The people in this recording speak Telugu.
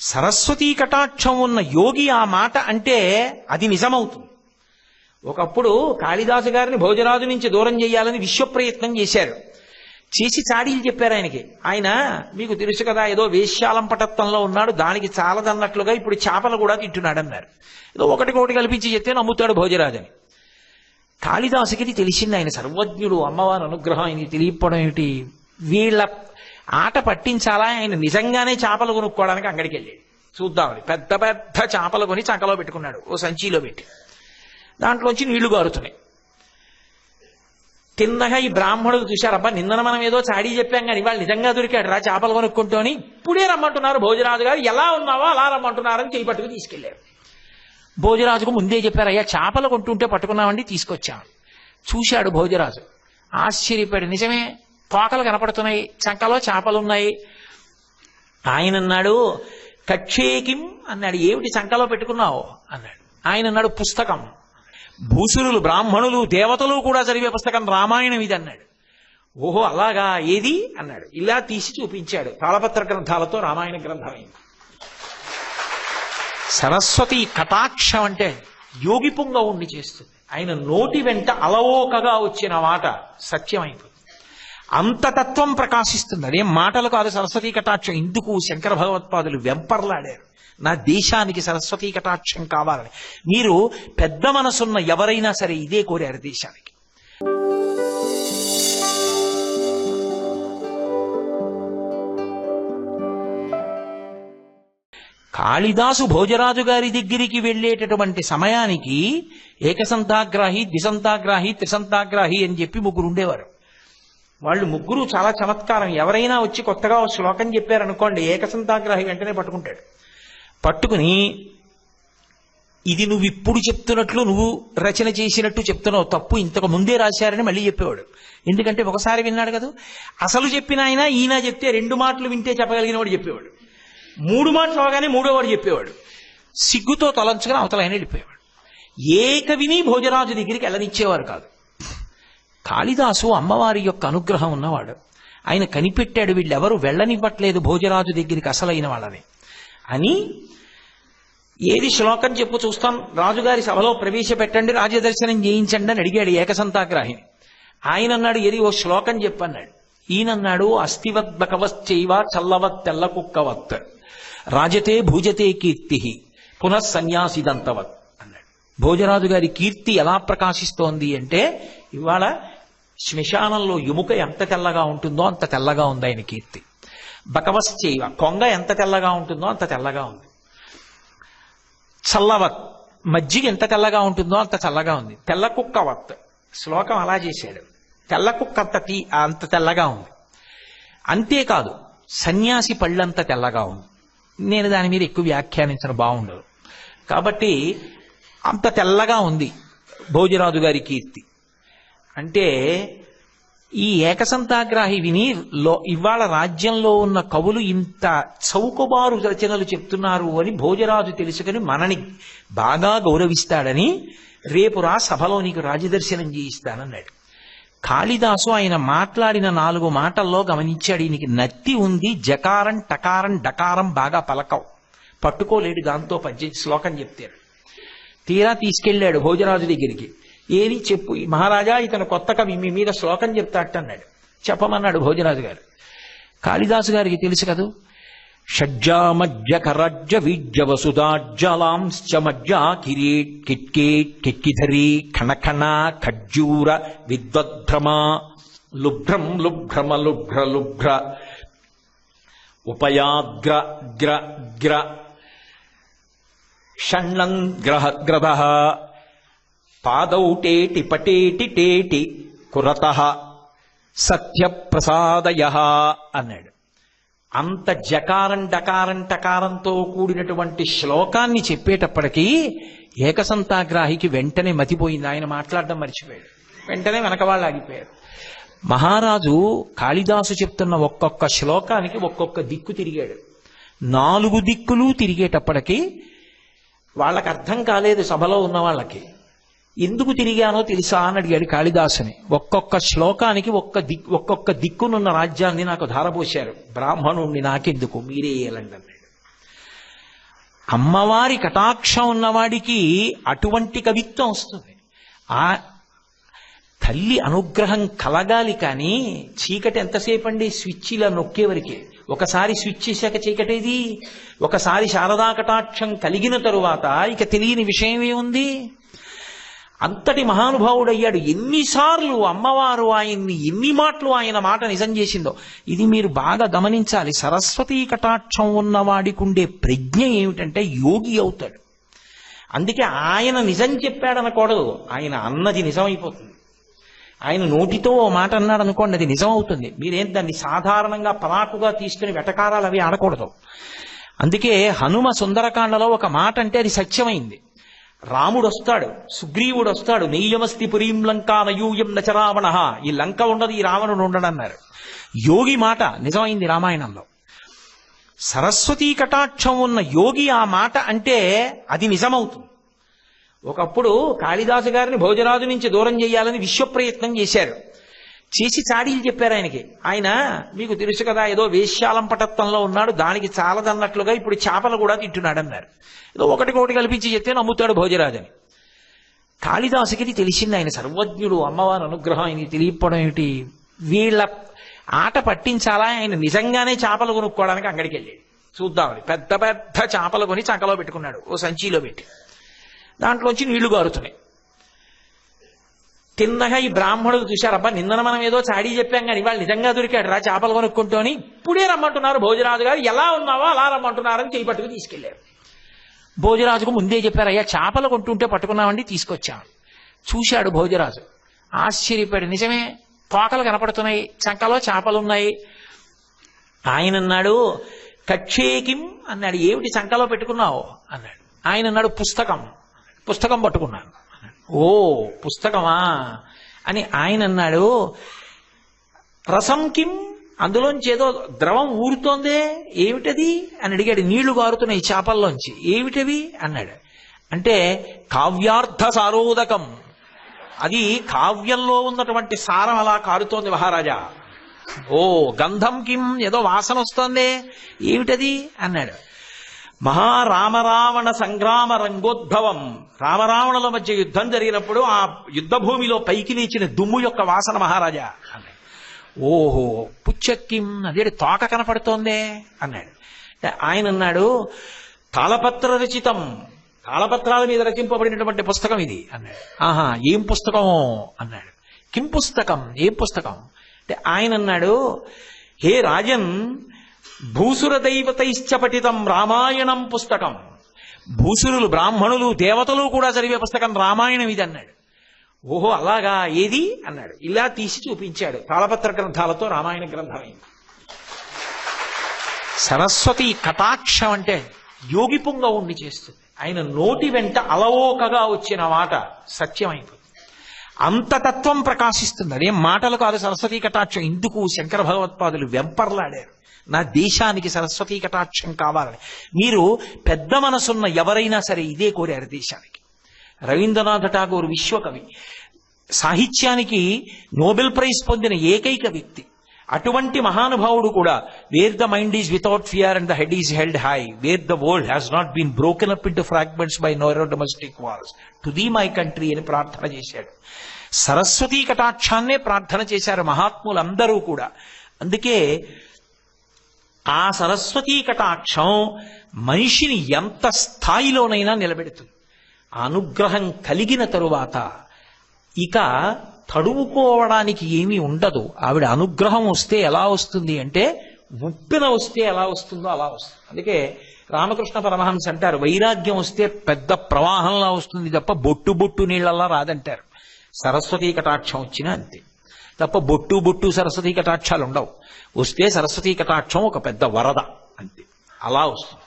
సరస్వతీ కటాక్షం ఉన్న యోగి ఆ మాట అంటే అది నిజమవుతుంది. ఒకప్పుడు కాళిదాసు గారిని భోజరాజు నుంచి దూరం చేయాలని విశ్వప్రయత్నం చేశారు. చేసి చాడీలు చెప్పారు ఆయనకి. ఆయన మీకు తెలుసు కదా ఏదో వేశ్యాలం పటత్వంలో ఉన్నాడు దానికి చాలదన్నట్లుగా ఇప్పుడు చేపలు కూడా తింటున్నాడు అన్నారు ఏదో ఒకటి ఒకటి కల్పించి చెప్తే నమ్ముతాడు భోజరాజని. కాళిదాసుకి తెలిసింది ఆయన సర్వజ్ఞుడు అమ్మవారి అనుగ్రహం ఆయనకి తెలియకపోవడం ఏమిటి? వీళ్ళ ఆట పట్టించాలా ఆయన నిజంగానే చేపలు కొనుక్కోవడానికి అంగడికి వెళ్ళాడు. చూద్దామని పెద్ద పెద్ద చేపలు కొని చంకలో పెట్టుకున్నాడు. ఓ సంచిలో పెట్టి. దాంట్లోంచి నీళ్ళు గారుతున్నాయి తిన్నగా ఈ బ్రాహ్మణుడు చూశారు అబ్బా నిన్న మనం ఏదో చాడీ చెప్పాం కానీ వాళ్ళు నిజంగా దొరికాడు రా చేపలు కొనుక్కుంటూ అని ఇప్పుడే రమ్మంటున్నారు భోజరాజు గారు. ఎలా ఉన్నావో? అలా రమ్మంటున్నారని చేయి పట్టుకు తీసుకెళ్ళారు. భోజరాజుకు ముందే చెప్పారు అయ్యా చేపలు కొంటుంటే పట్టుకున్నామండి తీసుకొచ్చాం. చూశాడు భోజరాజు. ఆశ్చర్యపోయాడు నిజమే తోకలు కనపడుతున్నాయి చంకలో చేపలు ఉన్నాయి ఆయన అన్నాడు కక్షేకిం అన్నాడు. ఏమిటి చంకలో పెట్టుకున్నావు? అన్నాడు. ఆయన అన్నాడు పుస్తకం. భూసురులు బ్రాహ్మణులు దేవతలు కూడా చదివే పుస్తకం రామాయణం ఇది అన్నాడు. ఓహో అలాగా ఏది? అన్నాడు. ఇలా తీసి చూపించాడు. తాళపత్ర గ్రంథాలతో రామాయణ గ్రంథమైంది సరస్వతి కటాక్షం అంటే యోగిపుంగ ఉండి చేస్తుంది. ఆయన నోటి వెంట అలవోకగా వచ్చిన మాట సత్యమైపోతుంది అంత తత్వం ప్రకాశిస్తుంది. అదేం మాటలు కాదు సరస్వతీ కటాక్షం. ఇందుకు శంకర భగవత్పాదులు వెంపర్లాడారు. నా దేశానికి సరస్వతీ కటాక్షం కావాలని. మీరు పెద్ద మనసున్న ఎవరైనా సరే ఇదే కోరారు దేశానికి. కాళిదాసు భోజరాజు గారి దగ్గరికి వెళ్ళేటటువంటి సమయానికి ఏకసంతాగ్రాహి ద్విసంతాగ్రాహి త్రిసంతాగ్రాహి అని చెప్పి ముగ్గురు ఉండేవారు. వాళ్ళు ముగ్గురు చాలా చమత్కారం. ఎవరైనా వచ్చి కొత్తగా శ్లోకం చెప్పారనుకోండి ఏకసంతాగ్రాహి వెంటనే పట్టుకుంటాడు. పట్టుకుని ఇది నువ్వు ఇప్పుడు చెప్తున్నట్లు నువ్వు రచన చేసినట్టు చెప్తున్నావు తప్పు ఇంతకు ముందే రాశారని మళ్ళీ చెప్పేవాడు. ఎందుకంటే ఒకసారి విన్నాడు కదా అసలు చెప్పిన ఆయన ఈయన చెప్తే రెండు మాటలు వింటే చెప్పగలిగిన వాడు చెప్పేవాడు. మూడు మాటలు అవగానే మూడో వాడు చెప్పేవాడు. సిగ్గుతో తలంచుకుని అవతల ఆయన వెళ్ళిపోయేవాడు. ఏ కవిని భోజరాజు దగ్గరికి వెళ్ళనిచ్చేవారు కాదు. కాళిదాసు అమ్మవారి యొక్క అనుగ్రహం ఉన్నవాడు. ఆయన కనిపెట్టాడు వీళ్ళెవరు వెళ్ళనివ్వట్లేదు భోజరాజు దగ్గరికి అసలైన వాళ్ళని. అని ఏది శ్లోకం చెప్పు చూస్తాం. రాజుగారి సభలో ప్రవేశపెట్టండి రాజదర్శనం చేయించండి అని అడిగాడు ఏకసంతాగ్రాహిని ఆయన అన్నాడు ఏది ఓ శ్లోకం చెప్పన్నాడు. ఈయనన్నాడు అస్థివత్ బకవశ్చైవ చల్లవత్ తెల్ల కుక్కవత్ రాజతే భూజతే కీర్తి పునఃసన్యాసిదంతవత్ భోజరాజు గారి కీర్తి ఎలా ప్రకాశిస్తోంది అంటే ఇవాళ శ్మశానంలో ఎముక ఎంత తెల్లగా ఉంటుందో అంత తెల్లగా ఉంది ఆయన కీర్తి. బకవశ్చైవ కొంగ ఎంత తెల్లగా ఉంటుందో అంత తెల్లగా ఉంది. చల్లవత్ మజ్జిగ ఎంత తెల్లగా ఉంటుందో అంత చల్లగా ఉంది. తెల్ల కుక్కవత్ శ్లోకం అలా చేశాడు. తెల్ల కుక్క అంత తీ అంత తెల్లగా ఉంది. అంతేకాదు సన్యాసి పళ్ళంత తెల్లగా ఉంది. నేను దాని మీద ఎక్కువ వ్యాఖ్యానించిన బాగుండదు. కాబట్టి అంత తెల్లగా ఉంది భోజరాజు గారి కీర్తి. అంటే ఈ ఏకసంతాగ్రాహి విని లో ఇవాళ రాజ్యంలో ఉన్న కవులు ఇంత చౌకబారు రచనలు చెప్తున్నారు అని భోజరాజు తెలుసుకుని మనని బాగా గౌరవిస్తాడని రేపు రా సభలో నీకు రాజదర్శనం చేయిస్తానన్నాడు. కాళిదాసు ఆయన మాట్లాడిన నాలుగు మాటల్లో గమనించాడు ఈయనకి నత్తి ఉంది జకారం టకారం డకారం బాగా పలకవు. పట్టుకోలేడు దాంతో పద్య శ్లోకం చెప్తారు తీరా తీసుకెళ్ళాడు భోజరాజు దగ్గరికి. ఏది చెప్పు మహారాజా ఇతను కొత్త కవి మీ మీద శ్లోకం చెప్తాటన్నాడు చెప్పమన్నాడు భోజరాజు గారు. కాళిదాసు గారికి తెలుసు కదూ? షడ్జామజ్జ కరజ్జ వీజ్య వసుదాజ్జలాంశ్చ మజ్జ కిరీట్ కిట్కేట్ కిక్కిధరి ఖణఖణ ఖజ్జూర విద్వద్భ్రమ లుభ్రం లుభ్రమ లుభ్ర లుభ్ర. ఉపయాగ్ర గ్ర గ్ర షణ్ణం గ్రహ గ్రద పాదౌ టేటి పటేటి టేటి కురత సత్యప్రసాదయ అన్నాడు. అంత జకారం డకారం టకారంతో కూడినటువంటి శ్లోకాన్ని చెప్పేటప్పటికీ ఏకసంతాగ్రాహికి వెంటనే మతిపోయింది. ఆయన మాట్లాడడం మర్చిపోయాడు. వెంటనే వెనక వాళ్ళు ఆగిపోయారు. మహారాజు కాళిదాసు చెప్తున్న ఒక్కొక్క శ్లోకానికి ఒక్కొక్క దిక్కు తిరిగాడు. నాలుగు దిక్కులు తిరిగేటప్పటికీ వాళ్ళకి అర్థం కాలేదు సభలో ఉన్న వాళ్ళకి. ఎందుకు తిరిగానో తెలుసా అని అడిగాడు కాళిదాసుని. ఒక్కొక్క శ్లోకానికి ఒక్క దిక్ ఒక్కొక్క దిక్కునున్న రాజ్యాన్ని నాకు ధారపోశారు. బ్రాహ్మణుణ్ణి నాకెందుకు? మీరే ఏలండి అన్నాడు. అమ్మవారి కటాక్షం ఉన్నవాడికి అటువంటి కవిత్వం వస్తుంది. ఆ తల్లి అనుగ్రహం కలగాలి కానీ చీకటి ఎంతసేపండి? స్విచ్ ఇలా నొక్కేవరకే ఒకసారి స్విచ్ చేశాక చీకటేది ఒకసారి శారదా కటాక్షం కలిగిన తరువాత ఇక తెలియని విషయం ఏముంది? అంతటి మహానుభావుడయ్యాడు. ఎన్నిసార్లు అమ్మవారు ఆయన్ని ఎన్ని మాటలు ఆయన మాట నిజం చేసిందో. ఇది మీరు బాగా గమనించాలి. సరస్వతీ కటాక్షం ఉన్నవాడికి ఉండే ప్రజ్ఞ ఏమిటంటే యోగి అవుతాడు. అందుకే ఆయన నిజం చెప్పాడనకూడదు. ఆయన అన్నది నిజమైపోతుంది. ఆయన నోటితో ఓ మాట అన్నాడు అనుకోండి అది నిజం అవుతుంది మీరేం దాన్ని సాధారణంగా పలాకుగా తీసుకుని వెటకారాలు అవి ఆడకూడదు. అందుకే హనుమ సుందరకాండలో ఒక మాట అంటే అది సత్యమైంది. రాముడు వస్తాడు సుగ్రీవుడు వస్తాడు నెయ్యమస్తి పురీం లంకా నయూయం నచరావణ ఈ లంక ఉండదు ఈ రావణుడు ఉండడన్నారు. యోగి మాట నిజమైంది రామాయణంలో. సరస్వతీ కటాక్షం ఉన్న యోగి ఆ మాట అంటే అది నిజమవుతుంది. ఒకప్పుడు కాళిదాసు గారిని భోజరాజు నుంచి దూరం చేయాలని విశ్వప్రయత్నం చేశారు. చేసి చాడీలు చెప్పారు ఆయనకి. ఆయన మీకు తెలుసు కదా ఏదో వేశ్యాలం పటత్వంలో ఉన్నాడు దానికి చాలదన్నట్లుగా ఇప్పుడు చేపలు కూడా తింటున్నాడు అన్నారు ఏదో ఒకటి ఒకటి కల్పించి చెప్తే నమ్ముతాడు భోజరాజని. కాళిదాసుకి ఇది తెలిసింది ఆయన సర్వజ్ఞుడు అమ్మవారి అనుగ్రహం ఆయనకి తెలియకపోవడం ఏమిటి? వీళ్ళ ఆట పట్టించాలా? ఆయన నిజంగానే చేపలు కొనుక్కోవడానికి అంగడికి వెళ్ళాడు. చూద్దామని పెద్ద పెద్ద చేపలు కొని చంకలో పెట్టుకున్నాడు ఓ సంచిలో పెట్టి. దాంట్లోంచి నీళ్ళు గారుతున్నాయి తిన్నగా ఈ బ్రాహ్మణుడు చూశారు అబ్బా నిన్న మనం ఏదో చాడీ చెప్పాం కానీ వాళ్ళు నిజంగా దొరికాడు రా చేపలు కొనుక్కుంటూ అని ఇప్పుడే రమ్మంటున్నారు భోజరాజు గారు. ఎలా ఉన్నావో అలా రమ్మంటున్నారని చేయి పట్టుకు తీసుకెళ్ళారు. భోజరాజుకు ముందే చెప్పారు అయ్యా చేపలు కొంటుంటే పట్టుకున్నామండి తీసుకొచ్చాం. చూశాడు భోజరాజు. ఆశ్చర్యపోయాడు. నిజమే తోకలు కనపడుతున్నాయి చంకలో చేపలు ఉన్నాయి ఆయన అన్నాడు కక్షేకిం అన్నాడు. ఏమిటి చంకలో పెట్టుకున్నావు? అన్నాడు. ఆయన అన్నాడు పుస్తకం. పుస్తకం పట్టుకున్నాను. ఓ పుస్తకమా? అని ఆయన అన్నాడు రసం కిం? అందులోంచి ఏదో ద్రవం ఊరుతోందే? ఏమిటది? అని అడిగాడు నీళ్ళు గారుతున్నాయి చేపల్లోంచి. ఏమిటవి? అన్నాడు. అంటే కావ్యార్థ సారోదకం. అది కావ్యంలో ఉన్నటువంటి సారం అలా కారుతోంది మహారాజా. ఓ గంధం కిం? ఏదో వాసన వస్తోందే. ఏమిటది? అన్నాడు. మహారామరావణ సంగ్రామ రంగోద్భవం రామరావణుల మధ్య యుద్ధం జరిగినప్పుడు ఆ యుద్ధ భూమిలో పైకి లేచిన దుమ్ము యొక్క వాసన మహారాజా అన్నాడు. ఓహో పుచ్చక్కిం అదే తోక కనపడుతోందే అన్నాడు. ఆయన అన్నాడు తాళపత్ర రచితం తాళపత్రాల మీద రచింపబడినటువంటి పుస్తకం ఇది అన్నాడు. ఆహా ఏం పుస్తకం అన్నాడు. కిం పుస్తకం ఏం పుస్తకం? అంటే ఆయన అన్నాడు హే రాజన్ భూసుర దైవతైశ్చ పఠితం రామాయణం పుస్తకం. భూసురులు బ్రాహ్మణులు దేవతలు కూడా చదివే పుస్తకం రామాయణం ఇది అన్నాడు. ఓహో అలాగా ఏది? అన్నాడు. ఇలా తీసి చూపించాడు. తాళపత్ర గ్రంథాలతో రామాయణ గ్రంథం అయింది. సరస్వతి కటాక్షం అంటే యోగిపుంగ ఉండి చేస్తుంది. ఆయన నోటి వెంట అలవోకగా వచ్చిన మాట సత్యమైపోతుంది. అంత తత్వం ప్రకాశిస్తుంది. అదేం మాటలు కాదు సరస్వతీ కటాక్షం. ఇందుకు శంకర భగవత్పాదులు వెంపర్లాడారు. నా దేశానికి సరస్వతీ కటాక్షం కావాలని. మీరు పెద్ద మనసున్న ఎవరైనా సరే ఇదే కోరారు దేశానికి. రవీంద్రనాథ్ ఠాగూర్ విశ్వకవి. సాహిత్యానికి నోబెల్ ప్రైజ్ పొందిన ఏకైక వ్యక్తి. అటువంటి మహానుభావుడు కూడా where the mind is without fear and the head is held high where the world has not been broken up into fragments by narrow domestic walls to thee my country అని ప్రార్థన చేశాడు. సరస్వతీ కటాక్షాన్నే ప్రార్థన చేశారు మహాత్ములందరూ కూడా. అందుకే ఆ సరస్వతీ కటాక్షం మనిషిని ఎంత స్థాయిలోనైనా నిలబెడుతుంది. అనుగ్రహం కలిగిన తరువాత ఇక తడువుకోవడానికి ఏమీ ఉండదు. ఆవిడ అనుగ్రహం వస్తే ఎలా వస్తుంది అంటే ఉప్పిన వస్తే ఎలా వస్తుందో అలా వస్తుంది. అందుకే రామకృష్ణ పరమహంస అంటారు వైరాగ్యం వస్తే పెద్ద ప్రవాహంలా వస్తుంది తప్ప బొట్టు బొట్టు నీళ్ళలా రాదంటారు. సరస్వతీ కటాక్షం వచ్చినా అంతే. తప్ప బొట్టు బొట్టు సరస్వతీ కటాక్షాలు ఉండవు వస్తే సరస్వతీ కటాక్షం ఒక పెద్ద వరద అంతే. అలా వస్తుంది.